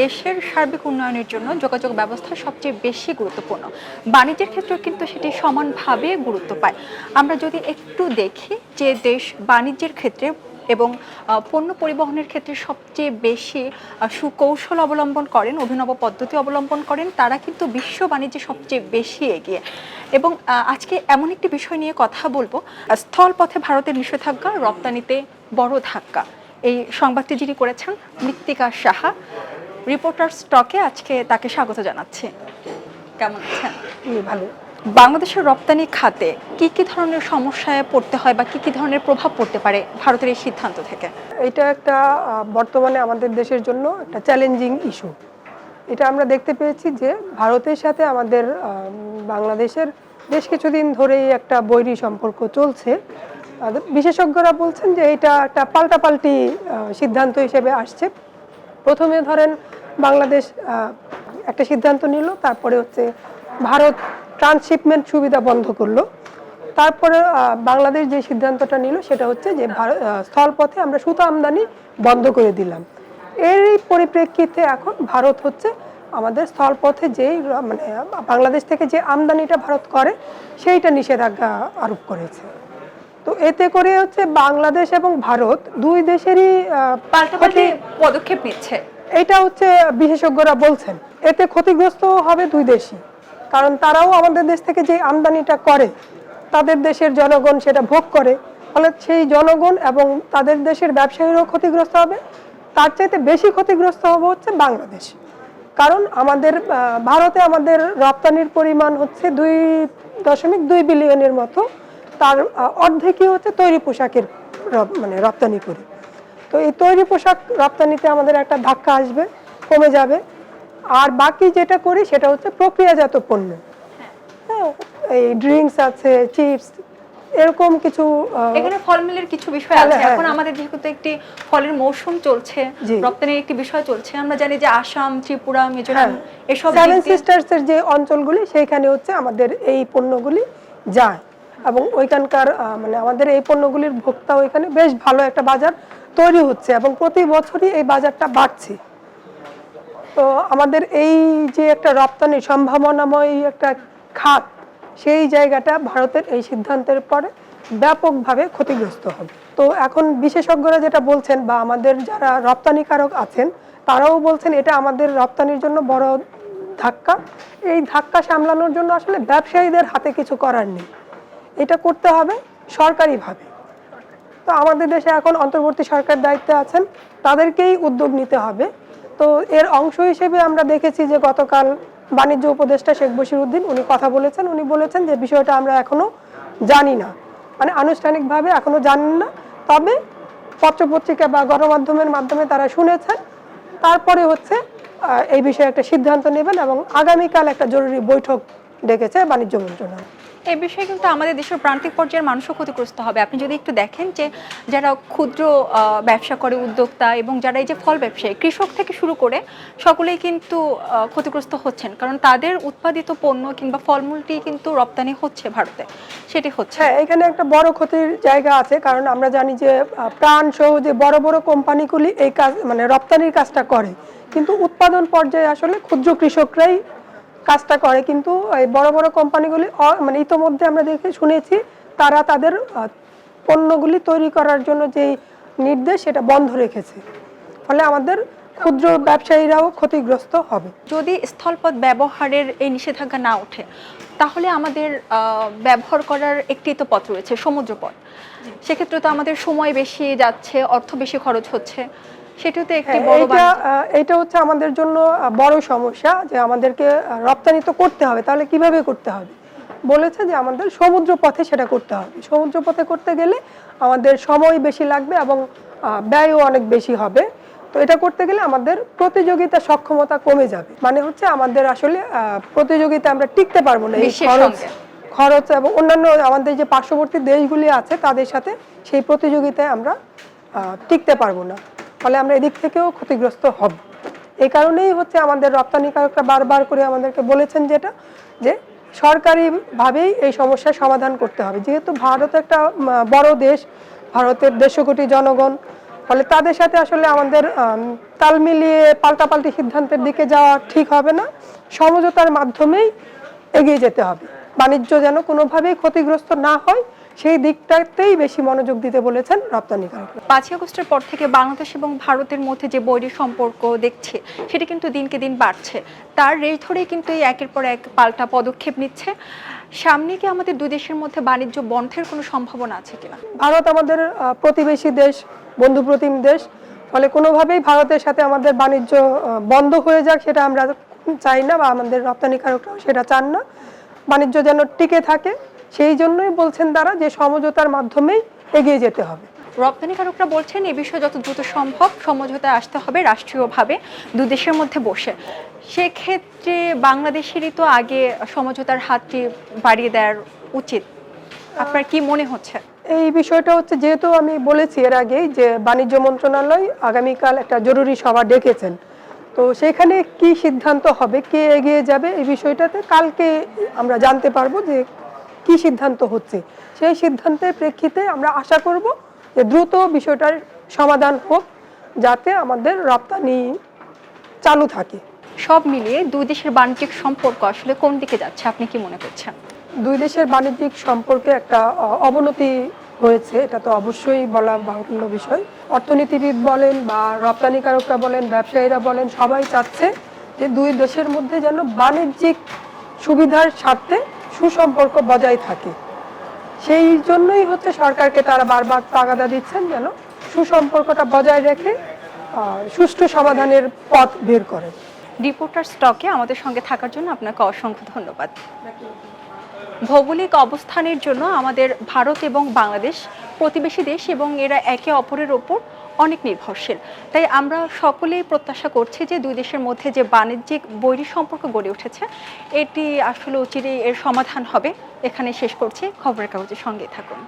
দেশের সার্বিক উন্নয়নের জন্য যোগাযোগ ব্যবস্থা সবচেয়ে বেশি গুরুত্বপূর্ণ। বাণিজ্যের ক্ষেত্রেও কিন্তু সেটি সমানভাবে গুরুত্ব পায়। আমরা যদি একটু দেখি যে দেশ বাণিজ্যের ক্ষেত্রে এবং পণ্য পরিবহনের ক্ষেত্রে সবচেয়ে বেশি সুকৌশল অবলম্বন করেন, অভিনব পদ্ধতি অবলম্বন করেন, তারা কিন্তু বিশ্ব বাণিজ্যে সবচেয়ে বেশি এগিয়ে। এবং আজকে এমন একটি বিষয় নিয়ে কথা বলব স্থলপথে ভারতের নিষেধাজ্ঞা রপ্তানিতে বড় ধাক্কা। এই সংবাদটি যিনি করেছেন, মৃত্তিকা সাহা রিপোর্টার স্টকে আজকে তাকে স্বাগত জানাচ্ছি। কেমন আছেন? ভালো। বাংলাদেশের রপ্তানি খাতে কি কি ধরনের সমস্যায় পড়তে হয় বা কি কি ধরনের প্রভাব পড়তে পারে ভারতের এই সিদ্ধান্ত থেকে? এটা একটা বর্তমানে আমাদের দেশের জন্য একটা চ্যালেঞ্জিং ইস্যু এটা আমরা দেখতে পেয়েছি যে ভারতের সাথে আমাদের বাংলাদেশের বেশ কিছুদিন ধরেই একটা বৈরী সম্পর্ক চলছে। বিশেষজ্ঞরা বলছেন যে এটা একটা পাল্টাপাল্টি সিদ্ধান্ত হিসেবে আসছে। প্রথমে ধরেন বাংলাদেশ একটা সিদ্ধান্ত নিল, তারপরে হচ্ছে ভারত ট্রান্সশিপমেন্ট সুবিধা বন্ধ করল। তারপরে বাংলাদেশ যে সিদ্ধান্তটা নিল, সেটা হচ্ছে যে ভারত স্থলপথে আমরা সুতা আমদানি বন্ধ করে দিলাম। এরই পরিপ্রেক্ষিতে এখন ভারত হচ্ছে আমাদের স্থলপথে যেই মানে বাংলাদেশ থেকে যে আমদানিটা ভারত করে, সেইটা নিষেধাজ্ঞা আরোপ করেছে। তো এতে করে হচ্ছে বাংলাদেশ এবং ভারত দুই দেশেরই পাল্টাপাল্টি পদক্ষেপ নিচ্ছে। এটা হচ্ছে বিশেষজ্ঞরা বলছেন। এতে ক্ষতিগ্রস্ত হবে দুই দেশই। কারণ তারাও আমাদের দেশ থেকে যে আমদানিটা করে তাদের দেশের জনগণ সেটা ভোগ করে। ফলে সেই জনগণ এবং তাদের দেশের ব্যবসায়ীরাও ক্ষতিগ্রস্ত হবে। তার চাইতে বেশি ক্ষতিগ্রস্ত হবে হচ্ছে বাংলাদেশ। কারণ আমাদের ভারতে আমাদের রপ্তানির পরিমাণ হচ্ছে দুই দশমিক দুই বিলিয়নের মতো। তার অর্ধেকই হচ্ছে তৈরি পোশাকের মানে রপ্তানি করি। তো এই তৈরি পোশাক রপ্তানিতে আমাদের একটা ধাক্কা আসবে কমে যাবে। আর বাকি যেটা করি সেটা হচ্ছে প্রক্রিয়াজাত পণ্য। হ্যাঁ এই ড্রিঙ্কস আছে চিপস এরকম কিছু এখানে ফলমূলের কিছু বিষয় হ্যাঁ, আছে। হ্যাঁ, এখন হ্যাঁ। আমাদের যেহেতু একটি ফলের মৌসুম চলছে। রপ্তানির একটি বিষয় চলছে আমরা জানি যে আসাম ত্রিপুরা মিজোরাম এসব সেভেন দিয়ে- সিস্টার্সের যে অঞ্চলগুলি সেইখানে হচ্ছে আমাদের এই পণ্যগুলি যায়। এবং ওইখানকার মানে আমাদের এই পণ্যগুলির ভোক্তা ওইখানে বেশ ভালো একটা বাজার তৈরি হচ্ছে এবং প্রতি বছরই এই বাজারটা বাড়ছে। তো আমাদের এই যে একটা রপ্তানি সম্ভাবনাময় একটা খাত, সেই জায়গাটা ভারতের এই সিদ্ধান্তের পরে ব্যাপকভাবে ক্ষতিগ্রস্ত হবে। তো এখন বিশেষজ্ঞরা যেটা বলছেন বা আমাদের যারা রপ্তানিকারক আছেন, তারাও বলছেন এটা আমাদের রপ্তানির জন্য বড় ধাক্কা। এই ধাক্কা সামলানোর জন্য আসলে ব্যবসায়ীদের হাতে কিছু করার নেই। এটা করতে হবে সরকারিভাবে। তো আমাদের দেশে এখন অন্তর্বর্তী সরকার দায়িত্বে আছেন, তাদেরকেই উদ্যোগ নিতে হবে। তো এর অংশ হিসেবে আমরা দেখেছি যে গতকাল বাণিজ্য উপদেষ্টা শেখ বশির উদ্দিন উনি কথা বলেছেন। উনি বলেছেন যে বিষয়টা আমরা এখনও জানি না। মানে আনুষ্ঠানিকভাবে এখনও জানেন না। তবে পত্রপত্রিকা বা গণমাধ্যমের মাধ্যমে তারা শুনেছেন। তারপরে হচ্ছে এই বিষয়ে একটা সিদ্ধান্ত নেবেন এবং আগামীকাল একটা জরুরি বৈঠক ডেকেছে বাণিজ্য মন্ত্রণালয়। এই বিষয়ে কিন্তু আমাদের দেশের প্রান্তিক পর্যায়ের মানুষও ক্ষতিগ্রস্ত হবে। আপনি যদি একটু দেখেন যে যারা ক্ষুদ্র ব্যবসা করে উদ্যোক্তা এবং যারা এই যে ফল ব্যবসায়ী, কৃষক থেকে শুরু করে সকলেই কিন্তু ক্ষতিগ্রস্ত হচ্ছেন। কারণ তাদের উৎপাদিত পণ্য কিংবা ফলমূলটি কিন্তু রপ্তানি হচ্ছে ভারতে। সেটি হচ্ছে। হ্যাঁ এখানে একটা বড় ক্ষতির জায়গা আছে। কারণ আমরা জানি যে প্রাণ সহ যে বড় বড় কোম্পানিগুলি এই কাজ মানে রপ্তানির কাজটা করে। কিন্তু উৎপাদন পর্যায়ে আসলে ক্ষুদ্র কৃষকরাই কাজটা করে, কিন্তু বড় বড় কোম্পানিগুলি মানে ইতোমধ্যে আমরা দেখে শুনেছি তারা তাদের পণ্যগুলি তৈরি করার জন্য যেই নির্দেশ সেটা বন্ধ রেখেছে। ফলে আমাদের ক্ষুদ্র ব্যবসায়ীরাও ক্ষতিগ্রস্ত হবে। যদি স্থলপথ ব্যবহারের এই নিষেধাজ্ঞা না ওঠে, তাহলে আমাদের ব্যবহার করার একটি তো পথ রয়েছে, সমুদ্রপথ। সেক্ষেত্রে তো আমাদের সময় বেশি যাচ্ছে, অর্থ বেশি খরচ হচ্ছে। সেটাও তো একটি হ্যাঁ, বড় এইটা আহ, হচ্ছে আমাদের জন্য বড় সমস্যা যে আমাদেরকে রপ্তানি তো করতে হবে তাহলে কীভাবে করতে হবে? বলেছে যে আমাদের সমুদ্র পথে সেটা করতে হবে। সমুদ্র পথে করতে গেলে আমাদের সময় বেশি লাগবে এবং ব্যয়ও অনেক বেশি হবে। তো এটা করতে গেলে আমাদের প্রতিযোগিতা সক্ষমতা কমে যাবে। মানে হচ্ছে আমাদের আসলে আহ, প্রতিযোগিতা আমরা টিকতে পারব না এই খরচ খরচ এবং অন্যান্য আমাদের যে পার্শ্ববর্তী দেশগুলি আছে তাদের সাথে সেই প্রতিযোগিতায় আমরা টিকতে পারব না। ফলে আমরা এদিক থেকেও ক্ষতিগ্রস্ত হব। এই কারণেই হচ্ছে আমাদের রপ্তানিকারকরা বারবার করে আমাদেরকে বলেছেন যেটা, যে সরকারিভাবেই এই সমস্যার সমাধান করতে হবে। যেহেতু ভারত একটা বড় দেশ, ভারতের দেড়শো কোটি জনগণ, ফলে তাদের সাথে আসলে আমাদের তাল মিলিয়ে পাল্টাপাল্টি সিদ্ধান্তের দিকে যাওয়া ঠিক হবে না। সমঝোতার মাধ্যমেই এগিয়ে যেতে হবে। বাণিজ্য যেন কোনোভাবেই ক্ষতিগ্রস্ত না হয় সেই দিকটাতেই বেশি মনোযোগ দিতে বলেছেন রপ্তানিকারকরা পাঁচই আগস্টের পর থেকে বাংলাদেশ এবং ভারতের মধ্যে যে বৈরী সম্পর্ক দেখছে সেটি কিন্তু দিনকে দিন বাড়ছে। তার রেশ ধরেই কিন্তু এই একের পর এক পাল্টা পদক্ষেপ নিচ্ছে। সামনে কি আমাদের দুই দেশের মধ্যে বাণিজ্য বন্ধের কোনো সম্ভাবনা আছে কিনা? ভারত আমাদের প্রতিবেশী দেশ বন্ধু প্রতিম দেশ। ফলে কোনোভাবেই ভারতের সাথে আমাদের বাণিজ্য বন্ধ হয়ে যাক সেটা আমরা চাই না বা আমাদের রপ্তানিকারকরাও সেটা চান না। বাণিজ্য যেন টিকে থাকে। সেই জন্যই বলছেন তারা যে সমঝোতার মাধ্যমেই এগিয়ে যেতে হবে। রপ্তানিকারকরা বলছেন এ বিষয়ে যত দ্রুত সম্ভব সমঝোতায় আসতে হবে রাষ্ট্রীয়ভাবে দুই দেশের মধ্যে বসে। সেক্ষেত্রে বাংলাদেশেরই তো আগে সমঝোতার হাতটি বাড়িয়ে দেওয়ার উচিত। আপনার কি মনে হচ্ছে? এই বিষয়টা হচ্ছে যেহেতু আমি বলেছি এর আগেই যে বাণিজ্য মন্ত্রণালয় আগামীকাল একটা জরুরি সভা ডেকেছেন তো সেখানে কি সিদ্ধান্ত হবে কে এগিয়ে যাবে এই বিষয়টাতে কালকে আমরা জানতে পারব যে কি সিদ্ধান্ত হচ্ছে? সেই সিদ্ধান্তের প্রেক্ষিতে আমরা আশা করব যে দ্রুত বিষয়টার সমাধান হোক যাতে আমাদের রপ্তানি চালু থাকে। সব মিলিয়ে দুই দেশের বাণিজ্যিক সম্পর্ক আসলে কোন দিকে যাচ্ছে আপনি কি মনে করছেন? দুই দেশের বাণিজ্যিক সম্পর্কে একটা অবনতি হয়েছে এটা তো অবশ্যই বলা বাহুল্য বিষয়। অর্থনীতিবিদ বলেন বা রপ্তানিকারকরা বলেন ব্যবসায়ীরা বলেন সবাই চাচ্ছে যে দুই দেশের মধ্যে যেন বাণিজ্যিক সুবিধার স্বার্থে সুসম্পর্ক বজায় থাকে। সেই জন্যই হচ্ছে সরকারকে তারা বারবার তাগাদা দিচ্ছেন যেন সুসম্পর্কটা বজায় রেখে সুষ্ঠু সমাধানের পথ বের করে রিপোর্টার স্টকে আমাদের সঙ্গে থাকার জন্য আপনাকে অসংখ্য ধন্যবাদ। ভৌগোলিক অবস্থানের জন্য আমাদের ভারত এবং বাংলাদেশ প্রতিবেশী দেশ এবং এরা একে অপরের ওপর অনেক নির্ভরশীল। তাই আমরা সকলেই প্রত্যাশা করছি যে দুই দেশের মধ্যে যে বাণিজ্যিক বৈরী সম্পর্ক গড়ে উঠেছে, এটি আসলে অচিরেই এর সমাধান হবে। এখানে শেষ করছি। খবরের কাগজের সঙ্গে থাকুন।